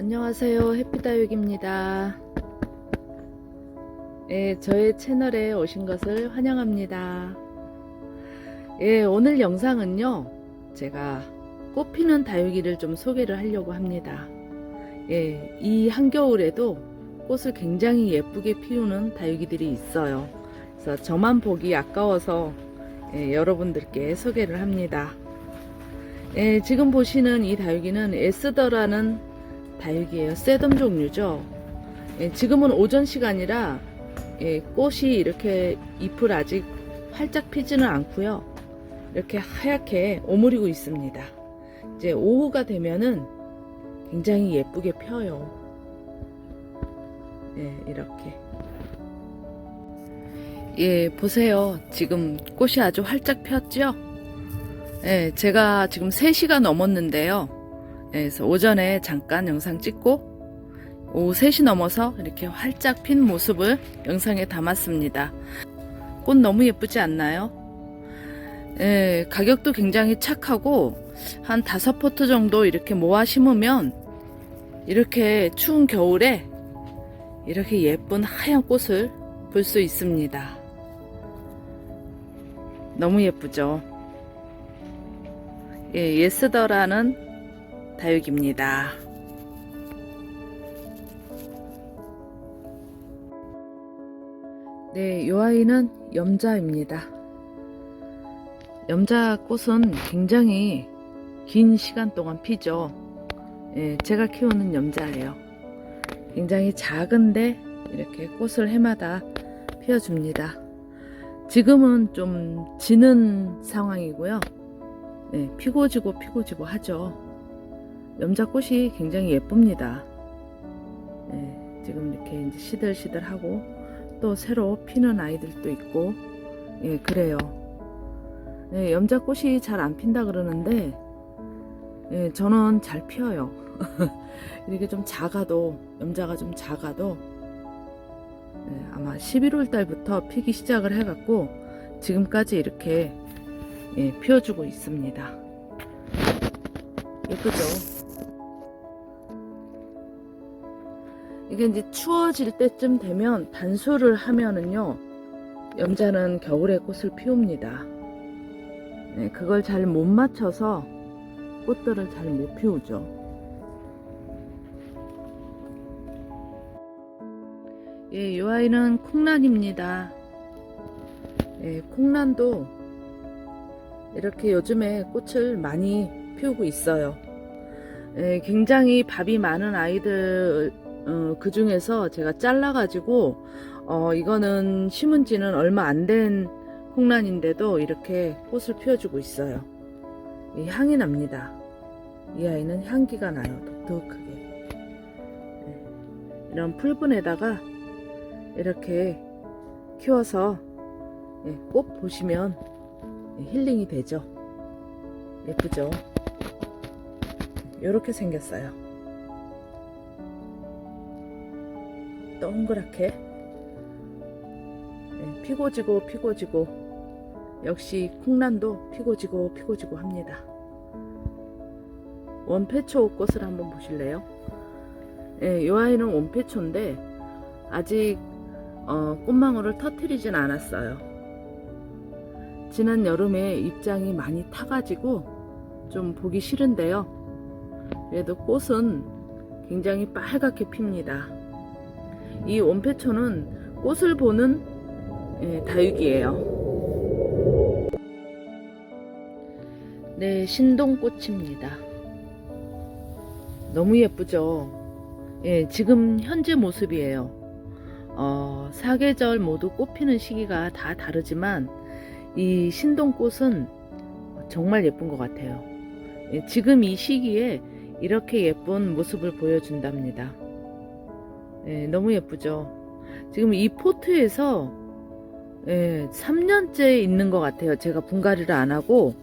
안녕하세요. 해피다육입니다. 예, 저의 채널에 오신 것을 환영합니다. 예, 오늘 영상은요, 제가 꽃피는 다육이를 좀 소개를 하려고 합니다. 예, 이 한겨울에도 꽃을 굉장히 예쁘게 피우는 다육이들이 있어요. 그래서 저만 보기 아까워서 예, 여러분들께 소개를 합니다. 예, 지금 보시는 이 다육이는 에스더라는 다육이에요. 세덤 종류죠. 예, 지금은 오전 시간이라 예, 꽃이 이렇게 잎을 아직 활짝 피지는 않고요. 이렇게 하얗게 오므리고 있습니다. 이제 오후가 되면은 굉장히 예쁘게 펴요. 예, 이렇게. 예, 보세요. 지금 꽃이 아주 활짝 폈죠? 예, 제가 지금 3시가 넘었는데요. 예, 그래서 오전에 잠깐 영상 찍고 오후 3시 넘어서 이렇게 활짝 핀 모습을 영상에 담았습니다. 꽃 너무 예쁘지 않나요? 예, 가격도 굉장히 착하고 한 다섯 포트 정도 이렇게 모아 심으면 이렇게 추운 겨울에 이렇게 예쁜 하얀 꽃을 볼 수 있습니다. 너무 예쁘죠? 예, 예스더라는 다육입니다. 네, 이 아이는 염자입니다. 염자 꽃은 굉장히 긴 시간 동안 피죠. 예, 제가 키우는 염자예요. 굉장히 작은데 이렇게 꽃을 해마다 피워줍니다. 지금은 좀 지는 상황이고요. 네, 피고 지고 피고 지고 하죠. 염자꽃이 굉장히 예쁩니다. 네, 지금 이렇게 이제 시들시들하고 또 새로 피는 아이들도 있고, 예, 그래요. 네, 염자꽃이 잘 안 핀다 그러는데, 예, 저는 잘 피어요. 이렇게 좀 작아도, 염자가 좀 작아도, 예, 아마 11월 달부터 피기 시작을 해갖고, 지금까지 이렇게 예, 피워주고 있습니다. 예쁘죠? 이게 이제 추워질 때쯤 되면 단수를 하면은요, 염자는 겨울에 꽃을 피웁니다. 네, 그걸 잘 못 맞춰서 꽃들을 잘 못 피우죠. 예, 이 아이는 콩란입니다. 예, 콩란도 이렇게 요즘에 꽃을 많이 피우고 있어요. 예, 굉장히 밥이 많은 아이들 어, 그 중에서 제가 잘라가지고 어, 이거는 심은 지는 얼마 안 된 콩란인데도 이렇게 꽃을 피워주고 있어요. 이 향이 납니다. 이 아이는 향기가 나요. 독특하게. 예, 이런 풀분에다가 이렇게 키워서 예, 꼭 보시면 예, 힐링이 되죠. 예쁘죠? 이렇게 생겼어요. 동그랗게 예, 피고 지고 피고 지고 역시 콩란도 피고 지고 피고 지고 합니다. 원패초 꽃을 한번 보실래요? 예, 이 아이는 원패초인데 아직 어, 꽃망울을 터트리진 않았어요. 지난 여름에 입장이 많이 타가지고 좀 보기 싫은데요. 그래도 꽃은 굉장히 빨갛게 핍니다. 이 원패초는 꽃을 보는 예, 다육이에요. 네, 신동꽃입니다. 너무 예쁘죠? 예, 지금 현재 모습이에요. 어, 사계절 모두 꽃피는 시기가 다 다르지만 이 신동꽃은 정말 예쁜 것 같아요. 예, 지금 이 시기에 이렇게 예쁜 모습을 보여준답니다. 예, 너무 예쁘죠. 지금 이 포트에서 예, 3년째 있는 것 같아요. 제가 분갈이를 안 하고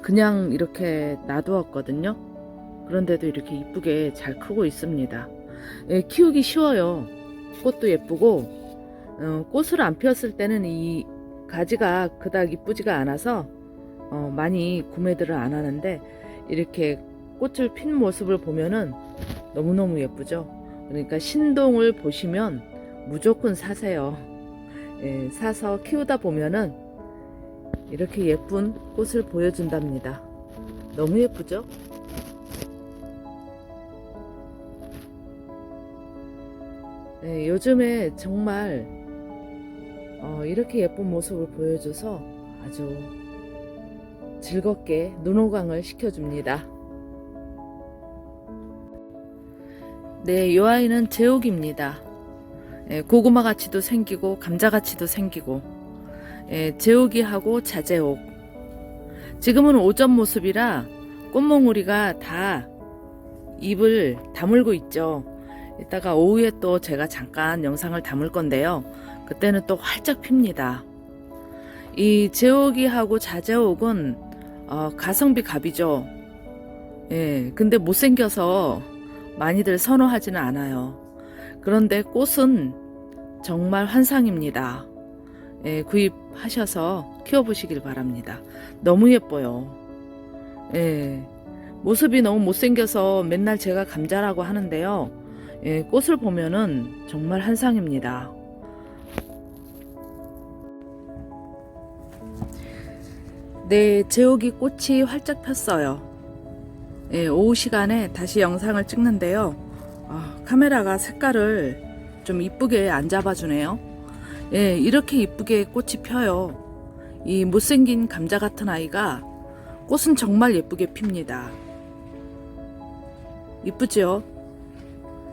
그냥 이렇게 놔두었거든요. 그런데도 이렇게 이쁘게 잘 크고 있습니다. 예, 키우기 쉬워요. 꽃도 예쁘고 어, 꽃을 안 피웠을 때는 이 가지가 그닥 이쁘지가 않아서 어, 많이 구매들을 안 하는데 이렇게 꽃을 핀 모습을 보면은 너무너무 예쁘죠? 그러니까 신동을 보시면 무조건 사세요. 예, 사서 키우다 보면은 이렇게 예쁜 꽃을 보여준답니다. 너무 예쁘죠? 네, 요즘에 정말 어, 이렇게 예쁜 모습을 보여줘서 아주 즐겁게 눈호강을 시켜줍니다. 네, 이 아이는 제옥입니다. 예, 고구마 가치도 생기고 감자 가치도 생기고 예, 제옥이하고 자제옥. 지금은 오전 모습이라 꽃몽우리가 다 입을 다물고 있죠. 이따가 오후에 또 제가 잠깐 영상을 담을 건데요. 그때는 또 활짝 핍니다. 이 제옥이하고 자제옥은 어, 가성비 갑이죠. 예, 근데 못생겨서 많이들 선호하지는 않아요. 그런데 꽃은 정말 환상입니다. 예, 구입하셔서 키워보시길 바랍니다. 너무 예뻐요. 예, 모습이 너무 못생겨서 맨날 제가 감자라고 하는데요. 예, 꽃을 보면은 정말 환상입니다. 네, 제옥이 꽃이 활짝 폈어요. 예, 오후 시간에 다시 영상을 찍는데요. 아, 카메라가 색깔을 좀 이쁘게 안 잡아주네요. 예, 이렇게 이쁘게 꽃이 펴요. 이 못생긴 감자 같은 아이가 꽃은 정말 예쁘게 핍니다. 이쁘죠?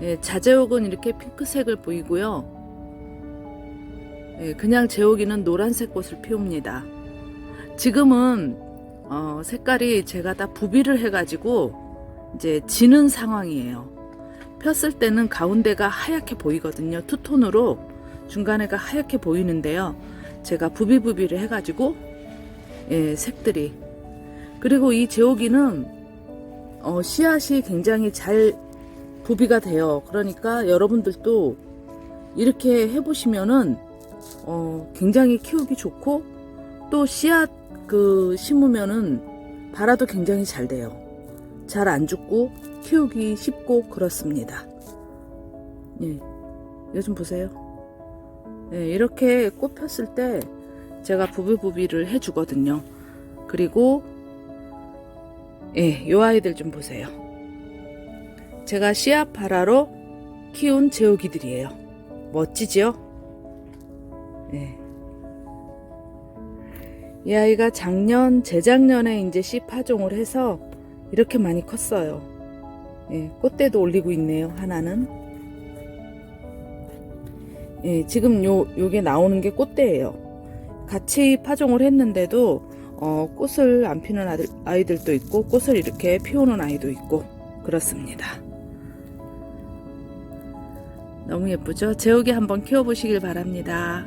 예, 자제옥은 이렇게 핑크색을 보이고요. 예, 그냥 제옥이는 노란색 꽃을 피웁니다. 지금은 어, 색깔이 제가 다 부비를 해가지고 이제 지는 상황이에요. 폈을 때는 가운데가 하얗게 보이거든요. 투톤으로 중간에가 하얗게 보이는데요. 제가 부비부비를 해가지고 예, 색들이 그리고 이 제오기는 어, 씨앗이 굉장히 잘 부비가 돼요. 그러니까 여러분들도 이렇게 해보시면은 어, 굉장히 키우기 좋고 또 씨앗 그 심으면은 발화도 굉장히 잘 돼요. 잘 안 죽고 키우기 쉽고 그렇습니다. 예, 좀 보세요. 예, 이렇게 꽃 폈을 때 제가 부비부비를 해주거든요. 그리고 예, 요 아이들 좀 보세요. 제가 씨앗 발화로 키운 제오기들이에요. 멋지지요? 예. 이 아이가 작년, 재작년에 이제 씨 파종을 해서 이렇게 많이 컸어요. 예, 꽃대도 올리고 있네요, 하나는. 예, 지금 요, 요게 나오는 게 꽃대예요. 같이 파종을 했는데도, 어, 꽃을 안 피는 아들, 아이들도 있고, 꽃을 이렇게 피우는 아이도 있고, 그렇습니다. 너무 예쁘죠? 재우기 한번 키워보시길 바랍니다.